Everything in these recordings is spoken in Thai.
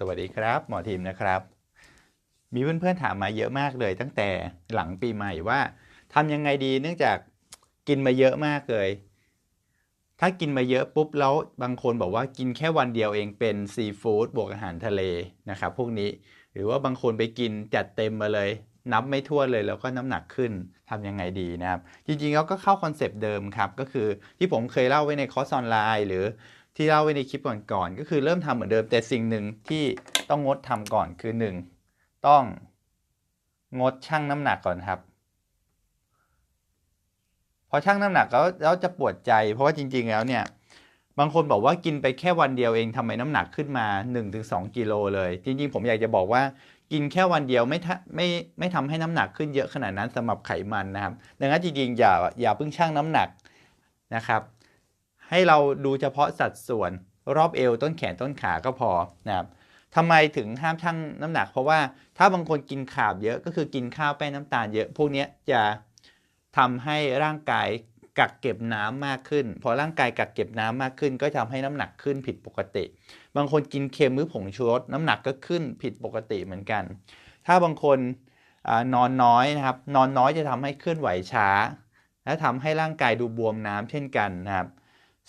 สวัสดีครับ หมอทีมนะครับ มีเพื่อนๆถามมาเยอะมากเลย ตั้งแต่หลังปีใหม่ว่าทำยังไงดีเนื่องจากกินมาเยอะมากเลย ถ้ากินมาเยอะปุ๊บแล้วบางคนบอกว่ากินแค่วันเดียวเองเป็นซีฟู้ดบวกอาหารทะเลนะครับพวกนี้หรือว่าบางคนไปกินจัดเต็มมาเลย นับไม่ทั่วนเลยแล้วก็น้ำหนักขึ้นทำยังไงดีนะครับ จริงๆแล้วก็เข้าคอนเซปต์เดิมครับ ก็คือที่ผมเคยเล่าไว้ในคอร์สออนไลน์ หรือ ที่เล่าไว้ในคลิปก่อนๆก็คือเริ่มทำเหมือนเดิมแต่สิ่งหนึ่งที่ต้องงดทำก่อนคือ 1 ต้องงดชั่งน้ำหนักก่อนครับ พอชั่งน้ำหนักแล้วแล้วจะปวดใจ เพราะว่าจริง ๆ แล้วเนี่ยบางคนบอกว่ากินไปแค่วันเดียวเองทำไมน้ำหนักขึ้นมา 1-2 กิโลเลย จริง ๆ ผมอยากจะบอกว่ากินแค่วันเดียวไม่ทะไม่ไม่ทำให้น้ำหนักขึ้นเยอะขนาดนั้นสำหรับไขมันนะครับ ดังนั้นจริงๆอย่าอย่าเพิ่งชั่งน้ำหนักนะครับ ให้เราดูเฉพาะสัดส่วนรอบเอวต้นแขนต้นขาก็พอนะครับทำไมถึงห้ามชั่งน้ำหนัก เพราะว่าถ้าบางคนกินขาบเยอะก็คือกินข้าวแป้งน้ำตาลเยอะ พวกนี้จะทำให้ร่างกายกักเก็บน้ำมากขึ้น พอร่างกายกักเก็บน้ำมากขึ้น ก็ทำให้น้ำหนักขึ้นผิดปกติ บางคนกินเค็มหรือผงชูรสน้ำหนักก็ขึ้นผิดปกติเหมือนกัน ถ้าบางคนอนอนน้อยนะครับ นอนน้อยจะทำให้เคลื่อนไหวช้า และทำให้ร่างกายดูบวมน้ำเช่นกันนะครับ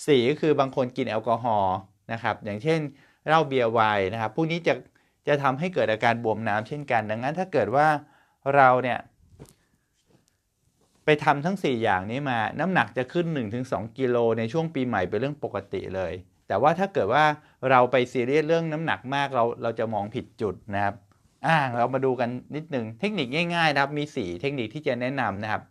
สี่ก็คือบางคนกินแอลกอฮอล์นะครับอย่างเช่นเหล้าเบียร์ไวน์นะครับพวกนี้จะจะทำให้เกิดอาการบวมน้ำเช่นกัน ดังนั้นถ้าเกิดว่าเราเนี่ยไปทำทั้ง 4 อย่างนี้มา น้ำหนักจะขึ้น 1-2 กิโลในช่วงปีใหม่เป็นเรื่องปกติเลย แต่ว่าถ้าเกิดว่าเราไปซีเรียสเรื่องน้ำหนักมากเราเราจะมองผิดจุดนะครับอ่าเรามาดูกันนิดนึงเทคนิคง่ายๆนะครับมี 4 เทคนิคที่จะแนะนำนะครับ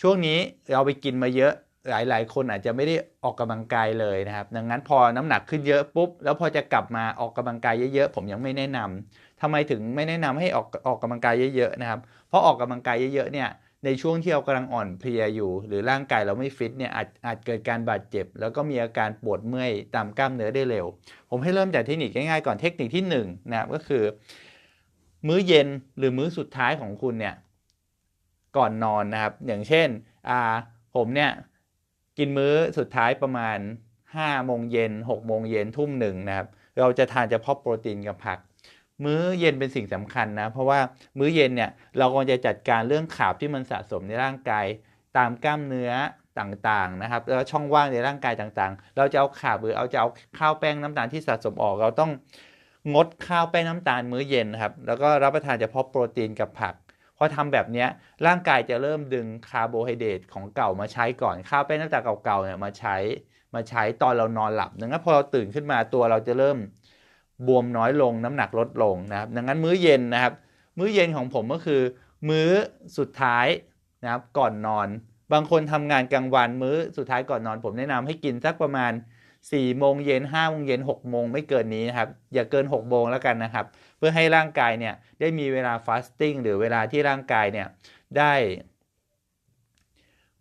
ช่วงนี้เราไปกินมาเยอะ หลาย ๆ คนอาจจะไม่ได้ออกกำลังกายเลยนะครับ ดังนั้นพอน้ำหนักขึ้นเยอะปุ๊บ แล้วพอจะกลับมาออกกำลังกายเยอะ ๆ ผมยังไม่แนะนำทำไมถึงไม่แนะนำให้ออกออกกำลังกายเยอะ ๆ นะครับ เพราะออกกำลังกายเยอะ ๆ เนี่ยในช่วงที่เรากำลังอ่อนเพลียอยู่ หรือร่างกายเราไม่ฟิตเนี่ยอาจอาจเกิดการบาดเจ็บ แล้วก็มีอาการปวดเมื่อยตามกล้ามเนื้อได้เร็ว ผมให้เริ่มจากเทคนิคง่ายๆก่อนเทคนิคที่1นนะครับก็คือ มื้อเย็นหรือมื้อสุดท้ายของคุณเนี่ยก่อนนอนนะครับ อย่างเช่นอ่าผมเนี่ย กินมื้อสุดท้ายประมาณ5โมงเย็น6โมงเย็นทุ่มหนึ่งนะครับ เราจะทานเฉพาะโปรตีนกับผัก มื้อเย็นเป็นสิ่งสำคัญนะ เพราะว่ามื้อเย็นเนี่ยเราควรจะจัดการเรื่องขาบที่มันสะสมในร่างกาย ตามกล้ามเนื้อต่างๆนะครับแล้วช่องว่างในร่างกายต่างๆ เราจะเอาขาบหรือเอาจะเอาข้าวแป้งน้ำตาลที่สะสมออก เราต้องงดข้าวแป้งน้ำตาลมื้อเย็นครับแล้วก็รับประทานเฉพาะโปรตีนกับผัก พอทำแบบนี้ร่างกายจะเริ่มดึงคาร์โบไฮเดรตของเก่ามาใช้ก่อนข้าวแป้งน้ำตาเก่าๆเนี่ยมาใช้มาใช้ตอนเรานอนหลับดังนั้นพอเราตื่นขึ้นมาตัวเราจะเริ่มบวมน้อยลงน้ำหนักลดลงนะครับดังนั้นมื้อเย็นนะครับ มื้อเย็นของผมก็คือ มื้อสุดท้ายนะครับก่อนนอน บางคนทำงานกลางวันมื้อสุดท้ายก่อนนอน ผมแนะนำให้กินสักประมาณ 4โมงเย็น5โมงเย็น6โมงไม่เกินนี้นะครับ อย่าเกิน6โมงแล้วกันนะครับ เพื่อให้ร่างกายเนี่ยได้มีเวลาฟาสติ้งหรือเวลาที่ร่างกายเนี่ยได้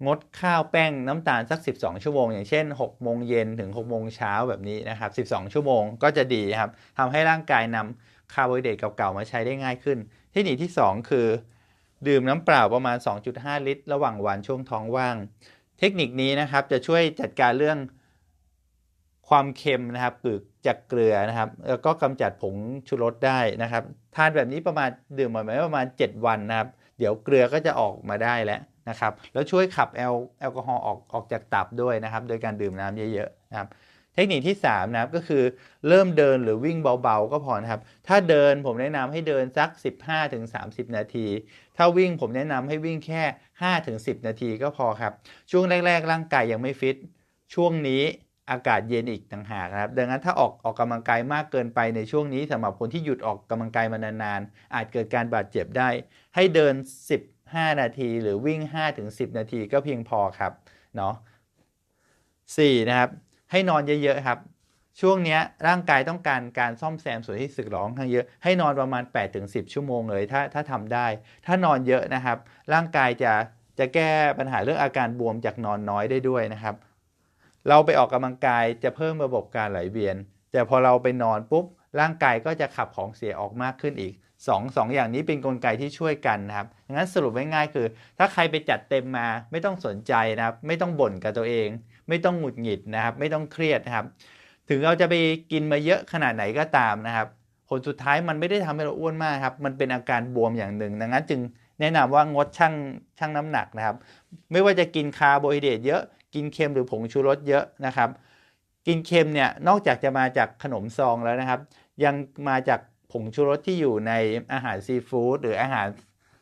งดข้าวแป้งน้ำตาลสัก 12 ชั่วโมง อย่างเช่น6โมงเย็นถึง6โมงเช้าแบบนี้นะครับ 12 ชั่วโมงก็จะดีครับทำให้ร่างกายนำคาร์โบไฮเดรตเก่าๆมาใช้ได้ง่ายขึ้น เทคนิคที่ 2 คือ ดื่มน้ำเปล่าประมาณ 2.5 ลิตร ระหว่างวันช่วงท้องว่าง เทคนิคนี้นะครับจะช่วยจัดการเรื่อง ความเค็มนะครับกึกจากเกลือนะครับ แล้วก็กำจัดผงชูรสได้นะครับ ทานแบบนี้ประมาณดื่มมาประมาณ 7 วันนะครับ เดี๋ยวเกลือก็จะออกมาได้แล้วนะครับ แล้วช่วยขับแอลแอลกอฮอล์ออกออกจากตับด้วยนะครับ โดยการดื่มน้ำเยอะๆนะครับเทคนิคที่3นะครับก็คือเริ่มเดินหรือวิ่งเบาๆ ก็พอนะครับ ถ้าเดินผมแนะนำให้เดินสัก 15-30 นาที ถ้าวิ่งผมแนะนำให้วิ่งแค่ 5-10 นาทีก็พอครับ ช่วงแรกๆ ร่างกายยังไม่ฟิต ช่วงนี้ อากาศเย็นอีกต่างหากครับ ดังนั้นถ้าออกออกกำลังกายมากเกินไปในช่วงนี้สำหรับคนที่หยุดออกกำลังกายมานานๆ อาจเกิดการบาดเจ็บได้ ให้เดิน 15 นาที หรือวิ่ง 5-10 นาทีก็เพียงพอครับเนาะ4นะครับ ให้นอนเยอะๆครับช่วงนี้ร่างกายต้องการการซ่อมแซมส่วนที่สึกหรอค่อนข้างเยอะ ให้นอนประมาณ 8-10 ชั่วโมงเลยถ้าถ้าทำได้ ถ้านอนเยอะนะครับ ร่างกายจะจะแก้ปัญหาเรื่องอาการบวมจากนอนน้อยได้ด้วยนะครับ เราไปออกกำลังกายจะเพิ่มระบบการไหลเวียน แต่พอเราไปนอนปุ๊บ ร่างกายก็จะขับของเสียออกมากขึ้นอีก2อสองอย่างนี้เป็นนกลไกที่ช่วยกันนะครับดังนั้นสรุปง่ายๆคือ ถ้าใครไปจัดเต็มมาไม่ต้องสนใจนะครับ ไม่ต้องบ่นกับตัวเอง ไม่ต้องหงุดหงิดนะครับ ไม่ต้องเครียดนะครับ ถึงเราจะไปกินมาเยอะขนาดไหนก็ตามนะครับผลสุดท้ายมันไม่ได้ทำให้เราอ้วนมากครับ มันเป็นอาการบวมอย่างหนึ่ง ดังนั้นจึงแนะนำว่างดชั่งชั่งน้ำหนักนะครับ ไม่ว่าจะกินคาร์โบไฮเดรตเยอะ กินเค็มหรือผงชูรสเยอะนะครับ กินเค็มเนี่ยนอกจากจะมาจากขนมซองแล้วนะครับ ยังมาจากผงชูรสที่อยู่ในอาหารซีฟู้ดหรืออาหาร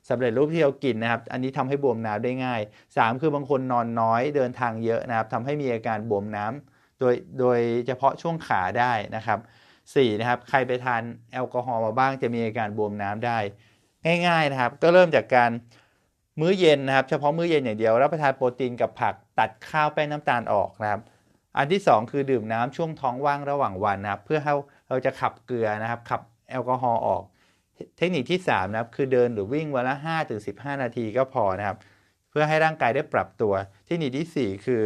สำเร็จรูปที่เรากินนะครับ อันนี้ทำให้บวมน้ำได้ง่าย 3 คือบางคนนอนน้อยเดินทางเยอะนะครับทำให้มีอาการบวมน้ำโดยโดยเฉพาะช่วงขาได้นะครับ4นะครับใครไปทานแอลกอฮอล์มาบ้างจะมีอาการบวมน้ำได้ ง่ายๆนะครับ ก็เริ่มจากการ มื้อเย็นนะครับ เฉพาะมื้อเย็นอย่างเดียวรับประทานโปรตีนกับผักตัดข้าวแป้งน้ำตาลออกนะครับ อันที่ 2 คือดื่มน้ำช่วงท้องว่างระหว่างวันนะครับ เพื่อให้เราจะขับเกลือนะครับ ขับแอลกอฮอล์ออก เทคนิคที่3นะครับคือเดินหรือวิ่งวันละ5-15 นาทีก็พอนะครับ เพื่อให้ร่างกายได้ปรับตัว เทคนิคทีสี่4 คือ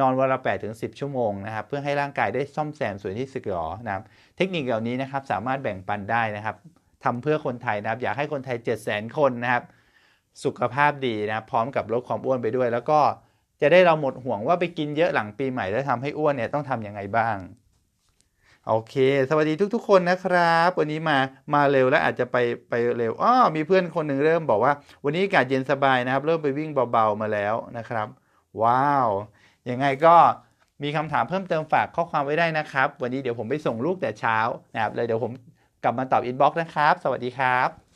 นอนวันละ8-10 ชั่วโมงนะครับ เพื่อให้ร่างกายได้ซ่อมแซมส่วนที่สึกหรอนะครับ เทคนิคเหล่านี้นะครับสามารถแบ่งปันได้นะครับทำเพื่อคนไทยนะครับ อยากให้คนไทย 7 0 0 0 0 0 คนนะครับ สุขภาพดีนะพร้อมกับลดความอ้วนไปด้วย แล้วก็จะได้เราหมดห่วงว่าไปกินเยอะหลังปีใหม่แล้วทำให้อ้วนเนี่ยต้องทำยังไงบ้างโอเค สวัสดีทุกๆ คนนะครับ วันนี้มามาเร็วแล้วอาจจะไปไปเร็วอ้อมีเพื่อนคนหนึ่งเริ่มบอกว่า วันนี้อากาศเย็นสบายนะครับ เริ่มไปวิ่งเบาๆมาแล้วนะครับ ว้าวยังไงก็มีคำถามเพิ่มเติมฝากข้อความไว้ได้นะครับ วันนี้เดี๋ยวผมไปส่งลูกแต่เช้านะครับเลยเดี๋ยวผมกลับมาตอบอินบ็อกซ์นะครับ สวัสดีครับ